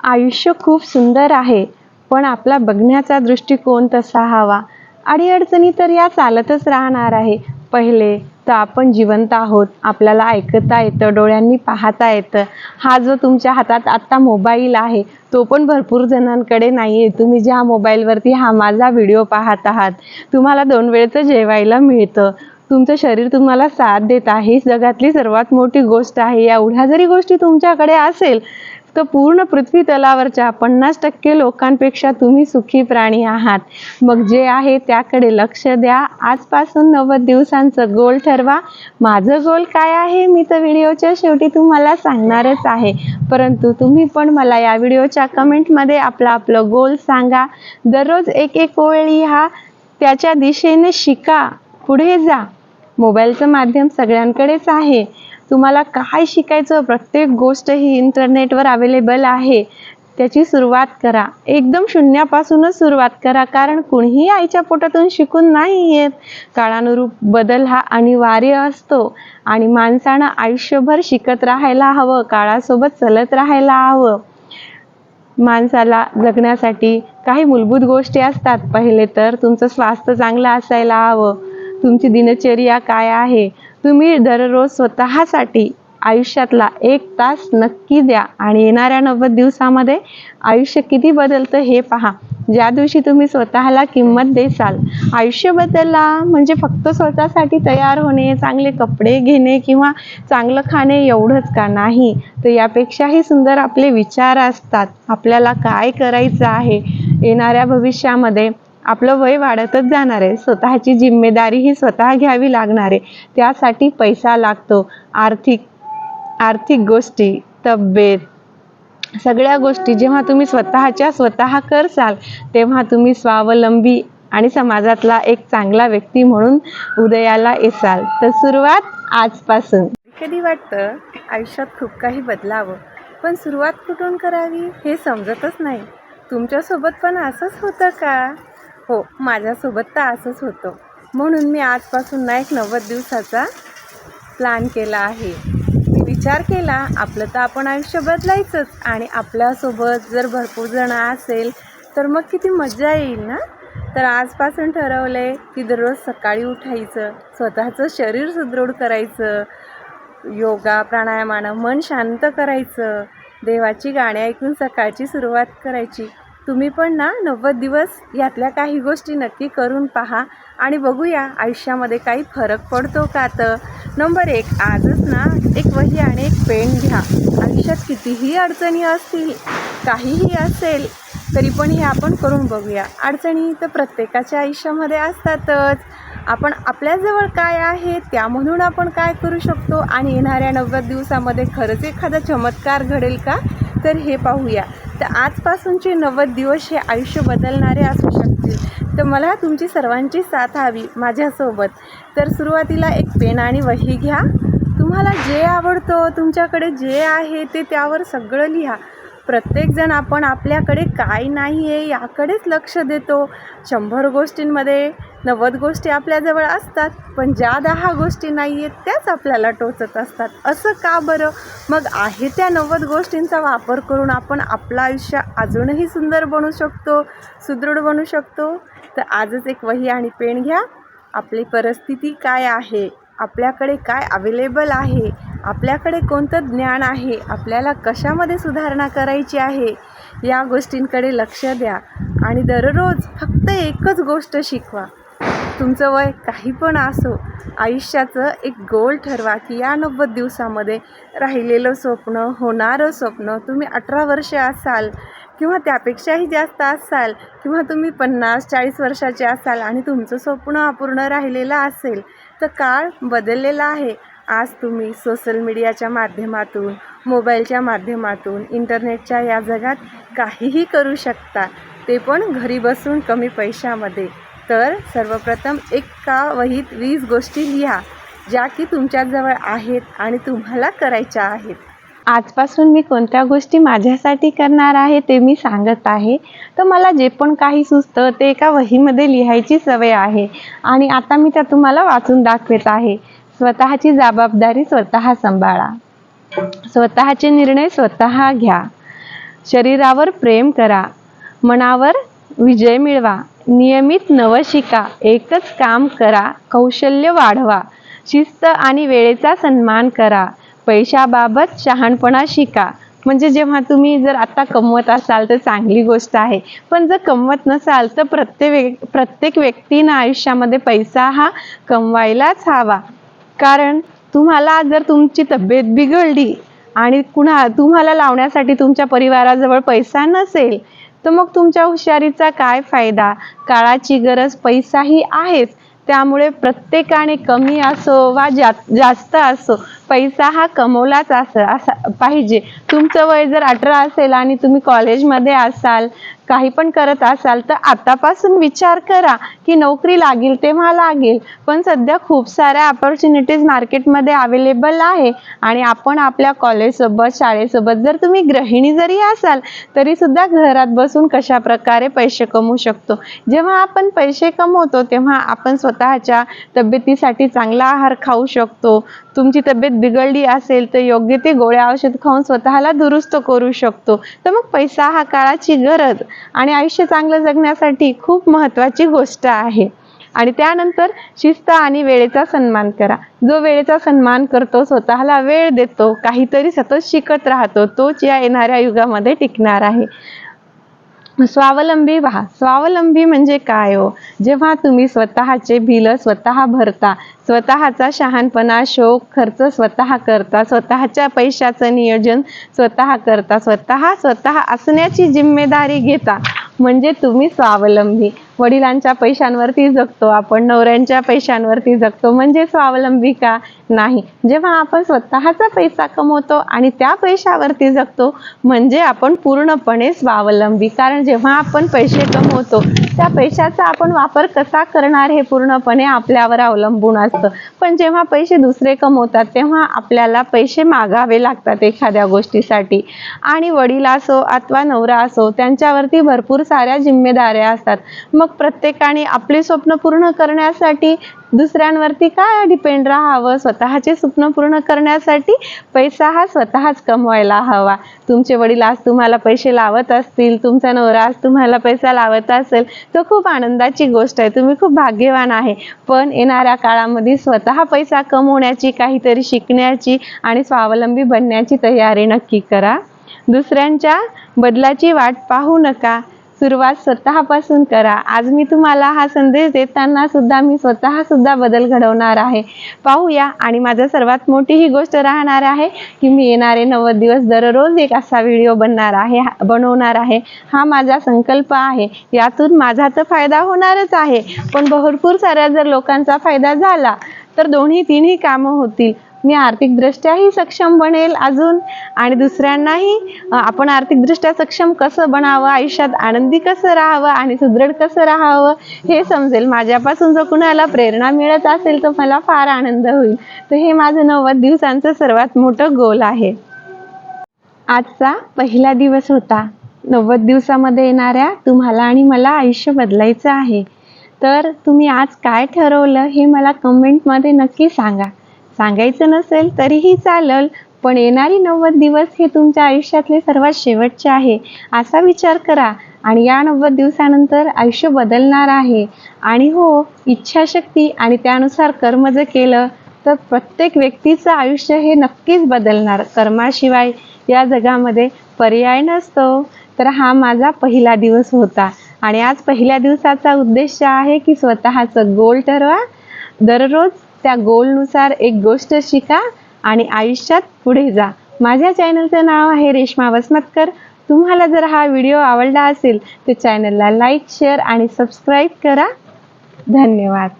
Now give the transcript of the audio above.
आयुष्य खूप सुंदर आहे पण आपला बघण्याचा दृष्टिकोन तसा हवा. अडीअडचणी तर या चालतच राहणार आहे. पहिले तर आपण जिवंत आहोत आपल्याला ऐकता येतं डोळ्यांनी पाहता येतं. हा जो तुमच्या हातात आत्ता मोबाईल आहे तो पण भरपूर जणांकडे नाही आहे तुम्ही ज्या मोबाईलवरती हा माझा व्हिडिओ पाहत आहात तुम्हाला दोन वेळचं जेवायला मिळतं. तुमचं शरीर तुम्हाला साथ देत आहे. ही जगातली सर्वात मोठी गोष्ट आहे. एवढ्या जरी गोष्टी तुमच्याकडे असेल तर पूर्ण पृथ्वी तलावरच्या पन्नास टक्के लोकांपेक्षा तुम्ही सुखी प्राणी आहात. मग जे आहे त्याकडे लक्ष द्या. आजपासून नव्वद दिवसांचं गोल ठरवा. माझं गोल काय आहे? मी तर व्हिडिओच्या शेवटी तुम्हाला सांगणारच आहे. परंतु तुम्ही पण मला या व्हिडिओच्या कमेंटमध्ये आपलं आपलं गोल सांगा. दररोज एक एक ओळ लिहा त्याच्या दिशेने शिका. पुढे जा. मोबाईलचं माध्यम सगळ्यांकडेच आहे. तुम्हाला काय शिकायचं? प्रत्येक गोष्ट ही इंटरनेटवर अवेलेबल आहे. त्याची सुरुवात करा. एकदम शून्यापासूनच सुरुवात करा. कारण कुणीही आईच्या पोटातून शिकून नाही येत. काळानुरूप बदल हा अनिवार्य असतो. आणि माणसानं आयुष्यभर शिकत राहायला हवं. काळासोबत चलत राहायला हवं. माणसाला जगण्यासाठी काही मूलभूत गोष्टी असतात. पहिले तर तुमचं स्वास्थ्य चांगलं असायला हवं. तुमची दिनचर्या काय आहे? तुम्ही दररोज स्वतःसाठी आयुष्यातला एक तास नक्की द्या आणि येणाऱ्या नव्वद दिवसामध्ये आयुष्य किती बदलतं हे पहा. ज्या दिवशी तुम्ही स्वतःला किंमत देसाल आयुष्य बदलला म्हणजे फक्त स्वतःसाठी तयार होणे चांगले कपडे घेणे किंवा चांगलं खाणे एवढंच का नाही? तर यापेक्षाही सुंदर आपले विचार असतात. आपल्याला काय करायचं आहे? येणाऱ्या भविष्यामध्ये आपलं वय वाढतच जाणार आहे. स्वतःची जिम्मेदारी ही स्वतः घ्यावी लागणार आहे. त्यासाठी पैसा लागतो. आर्थिक आर्थिक गोष्टी तब्येत सगळ्या गोष्टी. जेव्हा तुम्ही स्वतःच्या स्वतः करसाल तेव्हा तुम्ही स्वावलंबी आणि समाजातला एक चांगला व्यक्ती म्हणून उदयाला येसाल. तर सुरुवात आजपासून. कधी वाटतं आयुष्यात खूप काही बदलावं? पण सुरुवात कुठून करावी हे समजतच नाही. तुमच्यासोबत पण असंच होतं का? हो माझ्यासोबत तर असंच होतं. म्हणून मी आजपासून ना एक नव्वद दिवसाचा प्लॅन केला आहे. मी विचार केला आपलं तर आपण आयुष्य बदलायचंच आणि आपल्यासोबत जर भरपूर जण असेल तर मग किती मजा येईल ना? तर आजपासून ठरवलं आहे की दररोज सकाळी उठायचं स्वतःचं शरीर सुदृढ करायचं योगा प्राणायामानं मन शांत करायचं देवाची गाणी ऐकून सकाळची सुरुवात करायची. तुम्ही पण ना नव्वद दिवस यातल्या काही गोष्टी नक्की करून पहा आणि बघूया आयुष्यामध्ये काही फरक पडतो का तर. नंबर एक आजच ना एक वही आणि एक पेन घ्या. आयुष्यात कितीही अडचणी असतील काहीही असेल तरी पण हे आपण करून बघूया. अडचणी तर प्रत्येकाच्या आयुष्यामध्ये असतातच. आपण आपल्याजवळ काय आहे त्यामधून आपण काय करू शकतो आणि येणाऱ्या नव्वद दिवसामध्ये खरंच एखादा चमत्कार घडेल का? तर हे पाहूया. तर आजपासूनचे नव्वद दिवस हे आयुष्य बदलणारे असू शकतील. तर मला तुमची सर्वांची साथ हवी माझ्यासोबत. तर सुरुवातीला एक पेन आणि वही घ्या. तुम्हाला जे आवडतं तुमच्याकडे जे आहे ते त्यावर सगळं लिहा. प्रत्येकजण आपण आपल्याकडे काय नाही आहे याकडेच लक्ष देतो. शंभर गोष्टींमध्ये नव्वद गोष्टी आपल्याजवळ असतात पण ज्या दहा गोष्टी नाही आहेत त्याच आपल्याला टोचत असतात. असं का बरं? मग आहे त्या नव्वद गोष्टींचा वापर करून आपण आपलं आयुष्य अजूनही सुंदर बनू शकतो सुदृढ बनू शकतो? तर आजच एक वही आणि पेन घ्या. आपली परिस्थिती काय आहे? आपल्याकडे काय अवेलेबल आहे? आपल्याकडे कोणतं ज्ञान आहे? आपल्याला कशामध्ये सुधारणा करायची आहे? या गोष्टींकडे लक्ष द्या आणि दररोज फक्त एकच गोष्ट शिकवा. तुमचं वय काही पण असो आयुष्याचं एक गोल ठरवा की या नव्वद दिवसामध्ये राहिलेलं स्वप्न होणारं स्वप्न तुम्ही अठरा वर्षे असाल किंवा त्यापेक्षाही जास्त असाल किंवा तुम्ही पन्नास चाळीस वर्षाचे असाल आणि तुमचं स्वप्न अपूर्ण राहिलेलं असेल तर काळ बदललेला आहे. आज तुम्ही सोशल मीडियाच्या माध्यमातून मोबाईलच्या माध्यमातून इंटरनेटच्या या जगात काहीही करू शकता. ते पण घरी बसून कमी पैशामध्ये. तर सर्वप्रथम एका वहीत वीस गोष्टी लिहा ज्या की तुमच्याजवळ आहेत आणि तुम्हाला करायच्या आहेत. आजपासून मी कोणत्या गोष्टी माझ्यासाठी करणार आहे ते मी सांगत आहे. तर मला जे पण काही सुचतं ते एका वहीमध्ये लिहायची सवय आहे. आणि आता मी त्या तुम्हाला वाचून दाखवत आहे. स्वतःची जबाबदारी स्वतः सांभाळा. स्वतःचे निर्णय स्वतः घ्या. शरीरावर प्रेम करा. मनावर विजय मिळवा. नियमित नवं शिका. एकच काम करा. कौशल्य वाढवा. शिस्त आणि वेळेचा सन्मान करा. पैशाबाबत शहाणपणा शिका. म्हणजे जेव्हा तुम्ही जर आता कमवत असाल तर चांगली गोष्ट आहे. पण जर कमवत नसाल तर प्रत्येक प्रत्येक व्यक्तीनं आयुष्यामध्ये पैसा हा कमवायलाच हवा. कारण तुम्हाला जर तुमची तब्येत बिघडली आणि कुणा तुम्हाला लावण्यासाठी तुमच्या परिवाराजवळ पैसा नसेल तर मग तुमच्या हुशारीचा काय फायदा? काळाची गरज पैसाही आहेच. त्यामुळे प्रत्येकाने कमी असो वा जा जास्त असो पैसा हा कमवलाच असा पाहिजे. तुमचं वय जर अठरा असेल आणि तुम्ही कॉलेजमध्ये असाल काही पण करत असाल तर आतापासून विचार करा की नोकरी लागेल तेव्हा लागेल. पण सध्या खूप साऱ्या अपॉर्च्युनिटीज मार्केटमध्ये अवेलेबल आहे. आणि आपण आपल्या कॉलेजसोबत शाळेसोबत जर तुम्ही गृहिणी जरी असाल तरी सुद्धा घरात बसून कशा प्रकारे पैसे कमवू शकतो? जेव्हा आपण पैसे कमवतो तेव्हा आपण स्वतःच्या तब्येतीसाठी चांगला आहार खाऊ शकतो. तुमची तब्येत बिघडली असेल तर योग्य ते गोळ्या औषध खाऊन स्वतःला दुरुस्त करू शकतो. तर मग पैसा हा काळाची गरज आणि आयुष्य चांगलं जगण्यासाठी खूप महत्त्वाची गोष्ट आहे. आणि त्यानंतर शिस्त आणि वेळेचा सन्मान करा. जो वेळेचा सन्मान करतो स्वतःला वेळ देतो काहीतरी सतत शिकत राहतो तोच या येणाऱ्या युगामध्ये टिकणार आहे. स्वावलंबी व्हा. स्वावलंबी म्हणजे काय हो? जेव्हा तुम्ही स्वतःचे बिल स्वतः भरता स्वतःचा शहाणपणा शोक खर्च स्वतः करता स्वतःच्या पैशाचं नियोजन स्वतः करता स्वतः स्वतः असण्याची जिम्मेदारी घेता म्हणजे तुम्ही स्वावलंबी. वडिलांच्या पैशांवरती जगतो आपण नवऱ्यांच्या पैशांवरती जगतो. म्हणजे स्वावलंबी का? नाही. जेव्हा आपण स्वतःचा पैसा कमवतो आणि त्या पैशावरती जगतो म्हणजे आपण पूर्णपणे स्वावलंबी. कारण जेव्हा आपण पैसे कमवतो त्या पैशाचा आपण वापर कसा करणार हे पूर्णपणे आपल्यावर अवलंबून असतं. पण जेव्हा पैसे दुसरे कमवतात तेव्हा आपल्याला पैसे मागावे लागतात एखाद्या गोष्टीसाठी. आणि वडील असो अथवा नवरा असो त्यांच्यावरती भरपूर साऱ्या जिम्मेदाऱ्या असतात. मग प्रत्येकाने आपले स्वप्न पूर्ण करण्यासाठी दुसऱ्यांवरती काय डिपेंड राहावं? स्वतःचे स्वप्न पूर्ण करण्यासाठी पैसा हा स्वतःच कमवायला हवा. तुमचे वडील आज तुम्हाला पैसे लावत असतील तुमचा नवरा आज तुम्हाला पैसा लावत असेल तर खूप आनंदाची गोष्ट आहे. तुम्ही खूप भाग्यवान आहे. पण येणाऱ्या काळामध्ये स्वतः पैसा कमवण्याची काहीतरी शिकण्याची आणि स्वावलंबी बनण्याची तयारी नक्की करा. दुसऱ्यांच्या बदलाची वाट पाहू नका. सुरुवात स्वतःपासून करा. आज मी तुम्हाला हा संदेश देताना सुद्धा मी स्वतः सुद्धा बदल घडवणार आहे. पाहूया. आणि माझं सर्वात मोठी ही गोष्ट राहणार आहे की मी येणारे नव्वद दिवस दररोज एक असा व्हिडिओ बनणार आहे हा- बनवणार आहे. हा माझा संकल्प आहे. यातून माझा तर फायदा होणारच आहे. पण भरपूर साऱ्या जर लोकांचा फायदा झाला तर दोन्ही तिन्ही कामं होतील. मी आर्थिकदृष्ट्याही सक्षम बनेल अजून. आणि दुसऱ्यांनाही आपण आर्थिकदृष्ट्या सक्षम कसं बनावं आयुष्यात आनंदी कसं राहावं आणि सुदृढ कसं राहावं हे समजेल. माझ्यापासून जर कुणाला प्रेरणा मिळत असेल तर मला फार आनंद होईल. तर हे माझं नव्वद दिवसांचं सर्वात मोठं गोल आहे. आजचा पहिला दिवस होता. नव्वद दिवसामध्ये येणाऱ्या तुम्हाला आणि मला आयुष्य बदलायचं आहे. तर तुम्ही आज काय ठरवलं हे मला कमेंटमध्ये नक्की सांगा. सांगायचं नसेल तरीही चालेल पण येणारी नव्वद दिवस हे तुमच्या आयुष्यातले सर्वात शेवटचे आहे असा विचार करा. आणि या नव्वद दिवसानंतर आयुष्य बदलणार आहे. आणि हो इच्छाशक्ती आणि त्यानुसार कर्म जर केलं तर प्रत्येक व्यक्तीचं आयुष्य हे नक्कीच बदलणार. कर्माशिवाय या जगामध्ये पर्याय नसतो. तर हा माझा पहिला दिवस होता. आणि आज पहिल्या दिवसाचा उद्देश आहे की स्वतःचं गोल ठरवा. दररोज त्या गोलनुसार एक गोष्ट शिका आणि आयुष्यात पुढे जा. माझ्या चॅनलचं नाव आहे रेश्मा वसमतकर. तुम्हाला जर हा व्हिडिओ आवडला असेल तर चॅनलला लाईक शेअर आणि सबस्क्राईब करा. धन्यवाद.